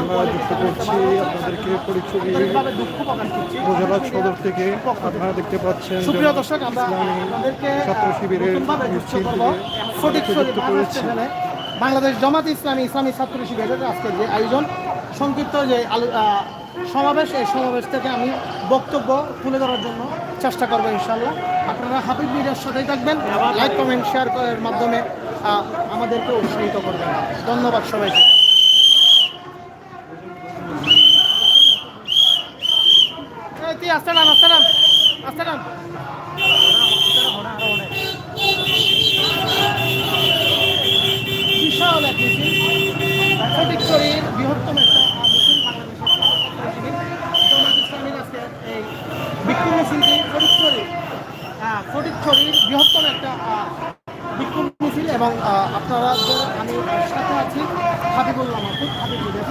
আমরা যুক্ত করছি আপনাদেরকে পরিচয় সদর থেকে আপনারা দেখতে পাচ্ছেন সুপ্রিয় দর্শক আমরা ছাত্র শিবিরের। বাংলাদেশ জামাত ইসলামী ইসলামী ছাত্র শিবিরের আজকের যে আয়োজন সংক্ষিপ্ত যে সমাবেশ এই সমাবেশ থেকে আমি বক্তব্য তুলে ধরার জন্য চেষ্টা করব ইনশাল্লাহ আপনারা হাবিব মিডিয়ার সাথেই থাকবেন। লাইক কমেন্ট শেয়ার করার মাধ্যমে আমাদেরকে উৎসাহিত করবেন। ধন্যবাদ সবাইকে। তুই আসতে নাম আসতে নাম আসতে নাম বিশাল এক মিছিল। ফটিকছড়ির বৃহত্তম একটা মিছিল বাংলাদেশের আজকে এই বিক্ষোভ মিছিলটি ফটিকছড়ি হ্যাঁ ফটিকছড়ির বৃহত্তম একটা বিক্ষোভ মিছিল এবং আপনারা, আমি সাথে আছি হাবিবুল্লাহ মাহমুদ হাবিবুল্লাহ